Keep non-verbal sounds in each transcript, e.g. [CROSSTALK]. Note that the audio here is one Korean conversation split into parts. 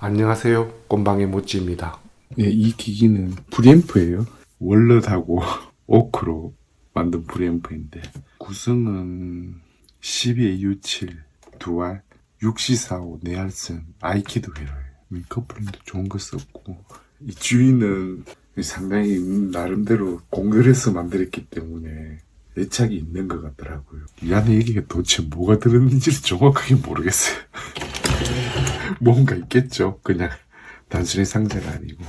안녕하세요. 꼼방의 모찌입니다. 네, 이 기기는 프리앰프예요. 월넛하고 [LAUGHS] 오크로 만든 프리앰프인데 구성은 12AU7 두알 6445 네알슨 아이키드 회로예요. 이 커플링도 좋은 거 썼고 이 주인은 상당히 나름대로 공들여서 만들었기 때문에 애착이 있는 것 같더라고요. 이 안에 얘기가 도대체 뭐가 들었는지 [LAUGHS] 정확하게 모르겠어요. [LAUGHS] 뭔가 있겠죠. 그냥 단순히 상자가 아니고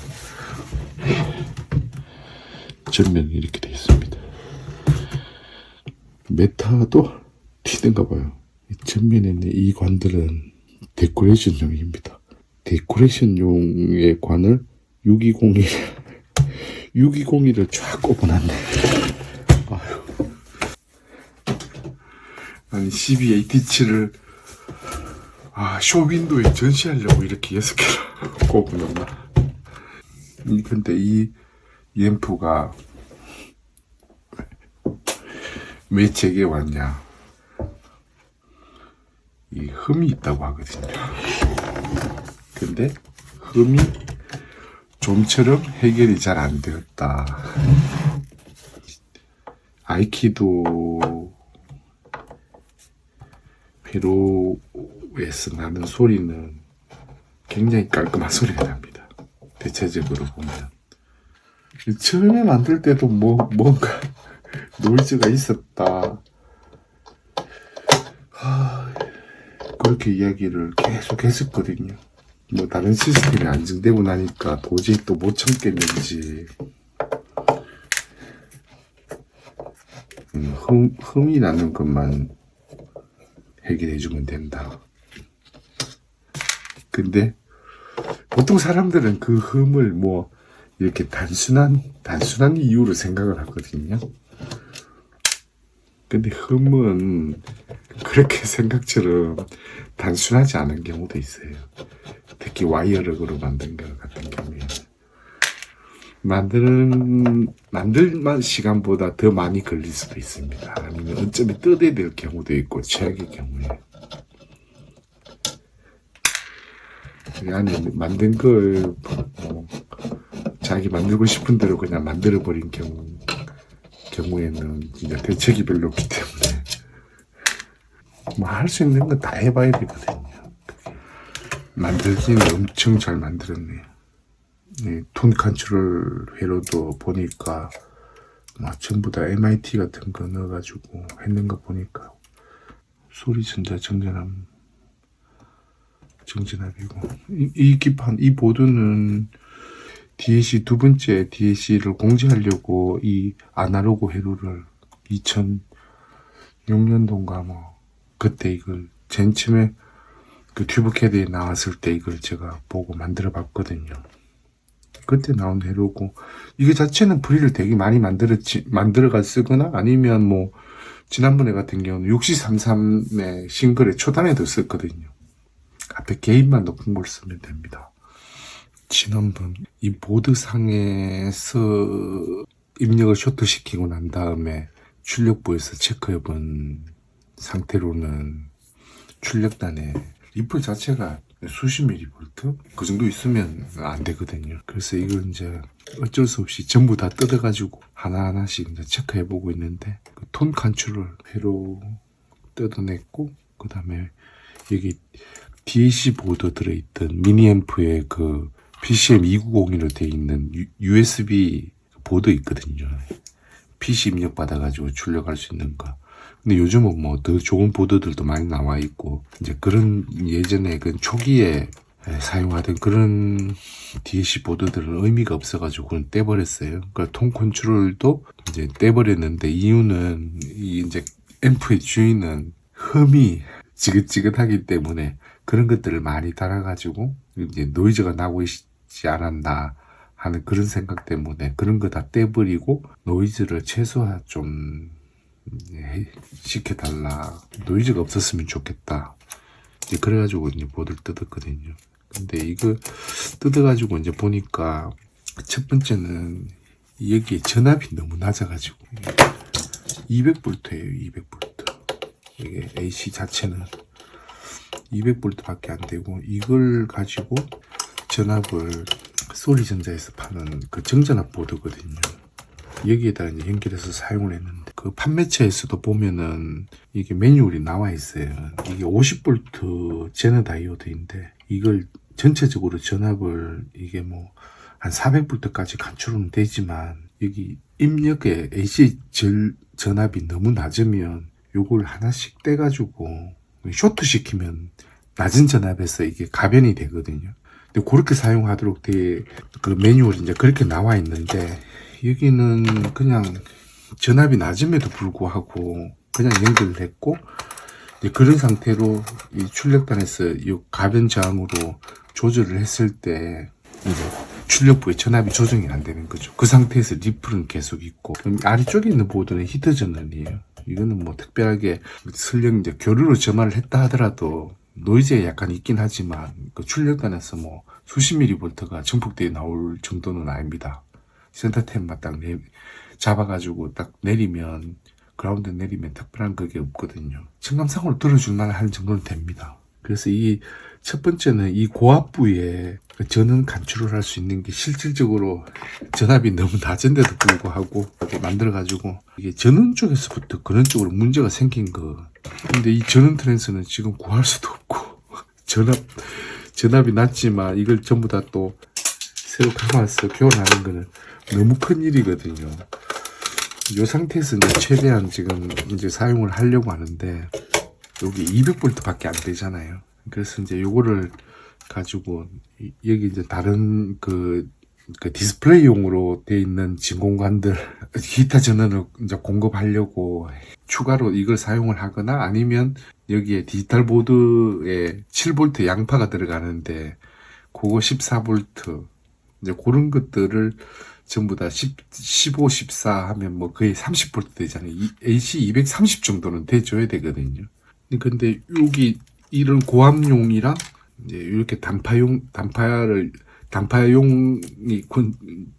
전면이 이렇게 되어 있습니다. 메타도 튀든가 봐요. 이 전면에 있는 이 관들은 데코레이션용입니다. 데코레이션용의 관을 620이 620이를 [LAUGHS] 쫙 꼽아놨네. 아유. 아니 12AT7을 아, 쇼윈도에 전시하려고 이렇게 여섯 개를 꼽아놨나. 이, 근데 이 앰프가 왜 제게 왔냐. 이 흠이 있다고 하거든요. 근데 흠이 좀처럼 해결이 잘 안 되었다. 아이키도 회로 에서 나는 소리는 굉장히 깔끔한 소리가 납니다. 대체적으로 보면. 처음에 만들 때도 뭐, 뭔가 [LAUGHS] 노이즈가 있었다. 하, 그렇게 이야기를 계속 했었거든요. 뭐 다른 시스템이 안정되고 나니까 도저히 또 못 참겠는지 음, 흠, 흠이 나는 것만 해결해주면 된다. 근데 보통 사람들은 그 흠을 뭐 이렇게 단순한 단순한 이유로 생각을 하거든요. 근데 흠은 그렇게 생각처럼 단순하지 않은 경우도 있어요. 특히 와이어력으로 만든 것 같은 경우에 만드는 만들만 시간보다 더 많이 걸릴 수도 있습니다. 아니면 어쩌면 뜯어야 될 경우도 있고 최악의 경우에 그 안에 만든 걸 뭐, 자기 만들고 싶은 대로 그냥 만들어 버린 경우 경우에는 진짜 대책이 별로 없기 때문에 뭐 할 수 있는 건 다 해봐야 되거든요. 만들기는 엄청 잘 만들었네요. 네, 톤 컨트롤 회로도 보니까 막 전부 다 MIT 같은 거 넣어가지고 했는 거 보니까 소리 진짜 정전함 정전함이고 이, 이 기판 이 보드는 DAC 두 번째 DAC를 공지하려고 이 아날로그 회로를 2006년도인가 뭐 그때 이걸 맨 처음에 그 튜브 캐드에 나왔을 때 이걸 제가 보고 만들어 봤거든요. 그때 나온 회로고 이게 자체는 프리를 되게 많이 만들었지 만들어가 쓰거나 아니면 뭐 지난번에 같은 경우는 6033의 싱글의 초단에도 썼거든요. 앞에 개인만 높은 걸 쓰면 됩니다. 지난번 이 보드 상에서 입력을 쇼트시키고 난 다음에 출력부에서 체크해 본 상태로는 출력단에 리플 자체가 수십 밀리볼트 그 정도 있으면 안 되거든요. 그래서 이걸 이제 어쩔 수 없이 전부 다 뜯어가지고 하나하나씩 이제 체크해 보고 있는데 그톤 컨트롤 회로 뜯어냈고 그 다음에 여기 DAC 보드 들어있던 미니앰프에 그 PCM 290으로 되어 있는 유- USB 보드 있거든요. PC 입력 받아가지고 출력할 수 있는 거. 근데 요즘은 뭐 더 좋은 보드들도 많이 나와 있고 이제 그런 예전에 그 초기에 에, 사용하던 그런 DAC 보드들은 의미가 없어가지고 그건 떼버렸어요. 그러니까 톤 컨트롤도 이제 떼버렸는데 이유는 이 이제 앰프의 주인은 흠이 지긋지긋하기 때문에 그런 것들을 많이 달아가지고 이제 노이즈가 나고 있지 않았나 하는 그런 생각 때문에 그런 거 다 떼버리고 노이즈를 최소화 좀 해- 시켜달라. 노이즈가 없었으면 좋겠다. 이제 그래가지고 이제 보드를 뜯었거든요. 근데 이거 뜯어가지고 이제 보니까 첫 번째는 여기에 전압이 너무 낮아가지고 200볼트예요. 200볼트. 이게 AC 자체는 200볼트밖에 안 되고 이걸 가지고 전압을 소리전자에서 파는 그 정전압 보드거든요. 여기에다 이제 연결해서 사용을 했는데 그 판매처에서도 보면은 이게 매뉴얼이 나와 있어요. 이게 50V 제너 다이오드인데 이걸 전체적으로 전압을 이게 뭐 한 400V까지 간출은 되지만 여기 입력에 AC 절, 전압이 너무 낮으면 요걸 하나씩 떼가지고 쇼트 시키면 낮은 전압에서 이게 가변이 되거든요. 근데 그렇게 사용하도록 돼, 그 매뉴얼이 이제 그렇게 나와 있는데, 여기는 그냥 전압이 낮음에도 불구하고 그냥 이제 그런 상태로 이 출력단에서 이 가변 저항으로 조절을 했을 때, 이제 출력부의 전압이 조정이 안 되는 거죠. 그 상태에서 리플은 계속 있고, 아래쪽에 있는 보드는 히터 전원이에요. 이거는 뭐 특별하게 설령 이제 교류로 점화를 했다 하더라도 노이즈에 약간 있긴 하지만 그 출력단에서 뭐 수십 미리볼트가 전폭대에 나올 정도는 아닙니다. 센터템만 딱 내, 잡아가지고 딱 내리면 그라운드 내리면 특별한 그게 없거든요. 청감상으로 들어줄 만한 정도는 됩니다. 그래서 이 첫 번째는 이 고압 부위에 그 전원 간출을 할 수 있는 게 실질적으로 전압이 너무 낮은데도 불구하고 이렇게 만들어 가지고 이게 전원 쪽에서부터 그런 쪽으로 문제가 생긴 거. 근데 이 전원 트랜스는 지금 구할 수도 없고 [LAUGHS] 전압 전압이 낮지만 이걸 전부 다 또 새로 감아서 교환하는 거는 너무 큰 일이거든요. 이 상태에서 이제 최대한 지금 이제 사용을 하려고 하는데 여기 200볼트밖에 안 되잖아요. 그래서 이제 요거를 가지고 이- 여기 이제 다른 그, 그 디스플레이용으로 돼 있는 진공관들 [LAUGHS] 기타 전원을 이제 공급하려고 추가로 이걸 사용을 하거나 아니면 여기에 디지털 보드에 7V 양파가 들어가는데 그거 14V 이제 그런 것들을 전부 다 10, 15, 14 하면 뭐 거의 30V 되잖아요. 이- AC 230 정도는 돼줘야 되거든요. 근데 여기 이런 고압용이랑 이제 이렇게 단파용 단파를 단파용이 군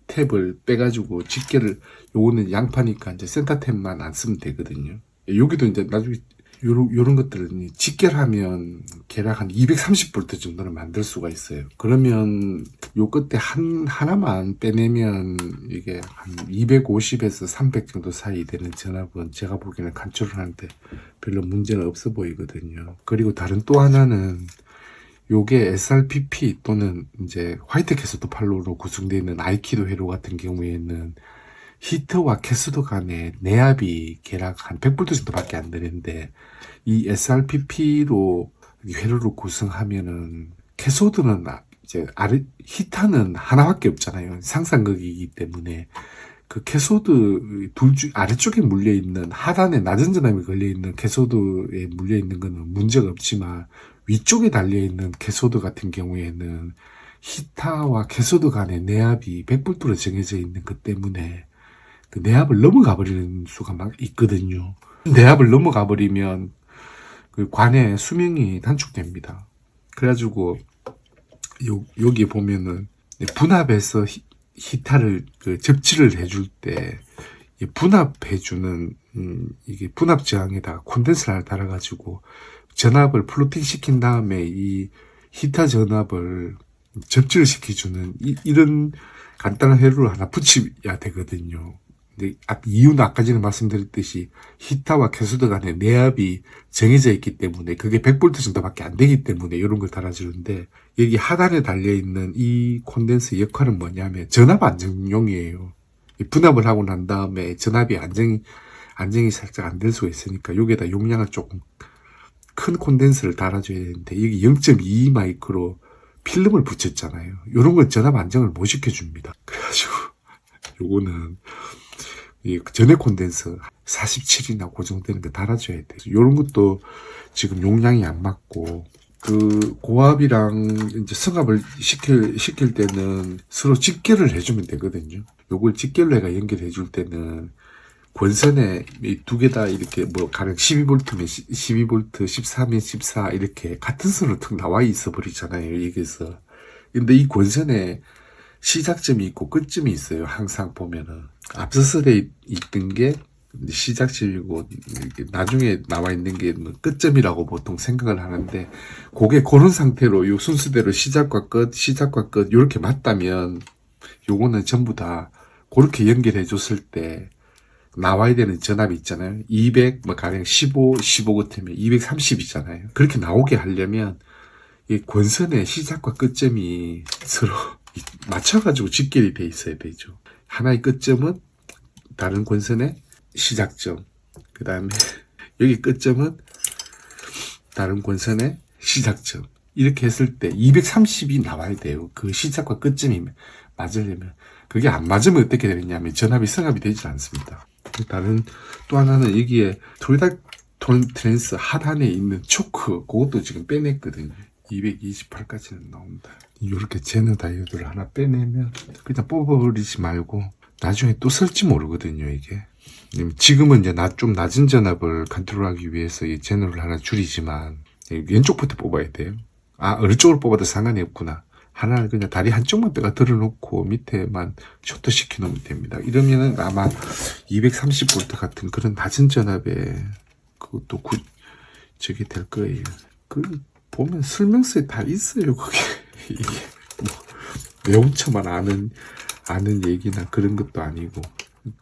탭을 빼가지고 집게를 요거는 양파니까 이제 센터 탭만 안 쓰면 되거든요. 여기도 이제 나중에 요런, 요런 것들은 집게를 하면 계략 한 230V 정도는 만들 수가 있어요. 그러면 요 끝에 한, 하나만 빼내면 이게 한 250에서 300 정도 사이 되는 전압은 제가 보기에는 간출을 하는데 별로 문제는 없어 보이거든요. 그리고 다른 또 하나는 요게 SRPP 또는 이제 화이트 캐스도 팔로로 구성되어 있는 아이키도 회로 같은 경우에는 히터와 캐스도 간의 내압이 계략 한 100V 정도밖에 안 되는데 이 SRPP로 회로를 구성하면은 캐소드는 아- 이제 아래 히터는 하나밖에 없잖아요. 상상극이기 때문에 그 캐소드 둘중 아래쪽에 물려 있는 하단에 낮은 전압이 걸려 있는 캐소드에 물려 있는 거는 문제가 없지만 위쪽에 달려 있는 캐소드 같은 경우에는 히타와 캐소드 간의 내압이 100볼트로 정해져 있는 것 때문에 그 내압을 넘어가 버리는 수가 막 있거든요. 내압을 넘어가 버리면 그 관의 수명이 단축됩니다. 그래가지고 요, 여기 보면은 분압해서 히, 히타를 그 접지를 해줄 때이 분압해주는 음, 이게 분압 저항에다가 콘덴서를 달아가지고 전압을 플로팅 시킨 다음에 이 히타 전압을 접지를 시켜주는 이, 이런 간단한 회로를 하나 붙여야 되거든요. 근데 아- 이유는 아까 전에 말씀드렸듯이 히타와 캐소드 간의 내압이 정해져 있기 때문에 그게 100V 정도밖에 안 되기 때문에 이런 걸 달아주는데 여기 하단에 달려있는 이 콘덴서 역할은 뭐냐면 전압 안정용이에요. 이 분압을 하고 난 다음에 전압이 안정이, 안정이 살짝 안 될 수가 있으니까 여기에다 용량을 조금 큰 콘덴서를 달아줘야 되는데 여기 0.2 마이크로 필름을 붙였잖아요. 이런 건 전압 안정을 못 시켜줍니다. 그래가지고 [LAUGHS] 요거는 이 전액 콘덴서 47이나 고정되는 거 달아줘야 돼. 이런 것도 지금 용량이 안 맞고 그 고압이랑 이제 승합을 시킬 시킬 때는 서로 직결을 해주면 되거든요. 요걸 직결로 해가 연결해 줄 때는 권선에 두 개 다 이렇게 뭐 가령 12볼트면 12볼트, 13면 14 이렇게 같은 선으로 턱 나와 있어 버리잖아요. 여기서. 근데 이 권선에 시작점이 있고 끝점이 있어요. 항상 보면은 앞서서 돼 있던 게 시작점이고 나중에 나와 있는 게뭐 끝점이라고 보통 생각을 하는데 그게 그런 상태로 요 순서대로 시작과 끝, 시작과 끝 이렇게 맞다면 요거는 전부 다 그렇게 연결해 줬을 때 나와야 되는 전압이 있잖아요. 200, 뭐 가령 15, 15 같으면 230이잖아요. 그렇게 나오게 하려면 이 권선의 시작과 끝점이 서로 맞춰가지고 직결이 돼 있어야 되죠. 하나의 끝점은 다른 권선의 시작점. 그 다음에 여기 끝점은 다른 권선의 시작점. 이렇게 했을 때 230이 나와야 돼요. 그 시작과 끝점이 맞으려면. 그게 안 맞으면 어떻게 되느냐면 전압이 성합이 되지 않습니다. 다른 또 하나는 여기에 톤 트랜스 하단에 있는 초크 그것도 지금 빼냈거든요. 228까지는 나온다. 이렇게 제너 다이오드를 하나 빼내면 그냥 뽑아버리지 말고 나중에 또 쓸지 모르거든요 이게. 지금은 이제 나, 좀 낮은 전압을 컨트롤하기 위해서 이 제너를 하나 줄이지만 왼쪽부터 뽑아야 돼요. 아 어느 쪽으로 뽑아도 상관이 없구나. 하나를 그냥 다리 한쪽만 빼가 들어놓고 밑에만 쇼트 시켜놓으면 됩니다. 이러면은 아마 230V 같은 그런 낮은 전압에 그것도 구, 저게 될 거예요. 그 보면 설명서에 다 있어요. 그게 [LAUGHS] 이게 뭐 매운처만 아는 아는 얘기나 그런 것도 아니고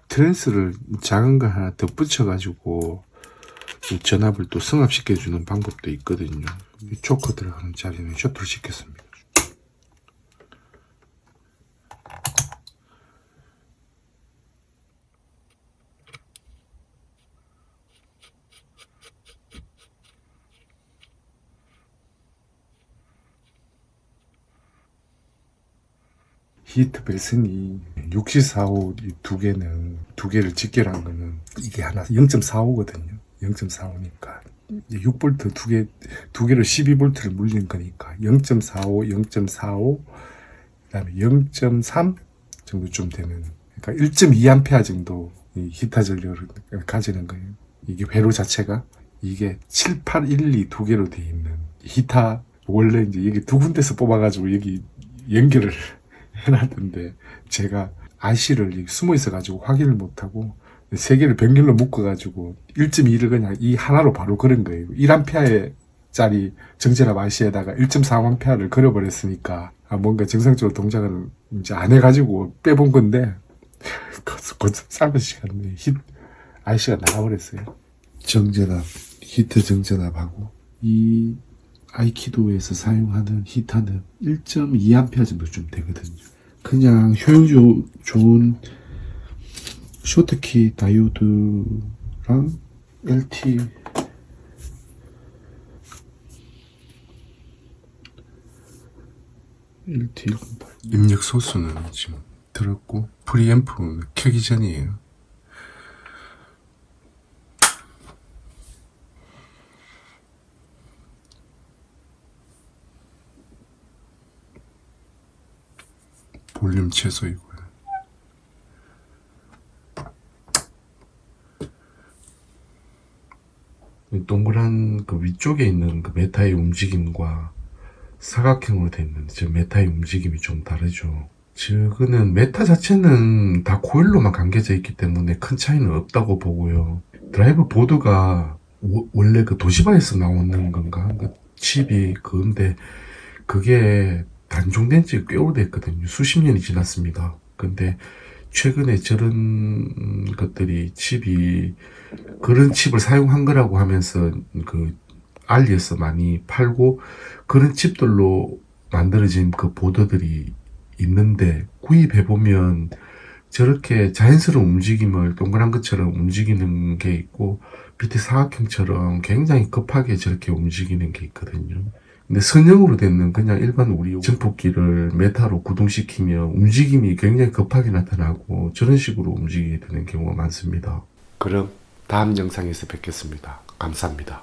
트랜스를 작은 거 하나 덧붙여 가지고 전압을 또 승합시켜 주는 방법도 있거든요. 이 초크 들어가는 자리는 쇼트를 시켰습니다. 히트 벨슨이 64호 이 두 개는 두 개를 직결한 거는 이게 하나 0.45거든요. 0.45니까 6볼트 두 개, 두 개로 12볼트를 물린 거니까 0.45, 0.45, 그 다음에 0.3 정도쯤 되는, 그러니까 1.2A 정도 이 히타 전력을 가지는 거예요. 이게 회로 자체가 이게 7, 8, 1, 2 두 개로 돼 있는 히타, 원래 이제 여기 두 군데서 뽑아가지고 여기 연결을 해놨던데 제가 IC를 숨어 있어가지고 확인을 못하고 세 개를 병렬로 묶어가지고 1.2를 그냥 이 하나로 바로 걸은 거예요. 1A 짜리 정제랍 IC에다가 1.4A를 걸어버렸으니까 아, 뭔가 정상적으로 동작을 이제 안 해가지고 빼본 건데 [LAUGHS] 곧 짧은 시간 내에 히 IC가 나가버렸어요. 정제랍, 히트 정제랍하고 이 아이키도에서 사용하는 히터는 1.2A 정도쯤 되거든요. 그냥 효율 조- 좋은 쇼트키 다이오드랑 LT LT 108 입력 소수는 지금 들었고 프리앰프는 켜기 전이에요. 볼륨 최소이고요. 이 동그란 그 위쪽에 있는 그 메타의 움직임과 사각형으로 돼 있는 저 메타의 움직임이 좀 다르죠. 저거는 메타 자체는 다 코일로만 감겨져 있기 때문에 큰 차이는 없다고 보고요. 드라이브 보드가 워- 원래 그 도시바에서 나오는 건가? 그 칩이 그건데 그게 단종된 지 꽤 오래됐거든요. 수십 년이 지났습니다. 근데 최근에 저런 것들이 칩이 그런 칩을 사용한 거라고 하면서 그 알리에서 많이 팔고 그런 칩들로 만들어진 그 보드들이 있는데 구입해 보면 저렇게 자연스러운 움직임을 동그란 것처럼 움직이는 게 있고 밑에 사각형처럼 굉장히 급하게 저렇게 움직이는 게 있거든요. 근데 선형으로 되는 그냥 일반 우리 증폭기를 메타로 구동시키면 움직임이 굉장히 급하게 나타나고 저런 식으로 움직이게 되는 경우가 많습니다. 그럼 다음 영상에서 뵙겠습니다. 감사합니다.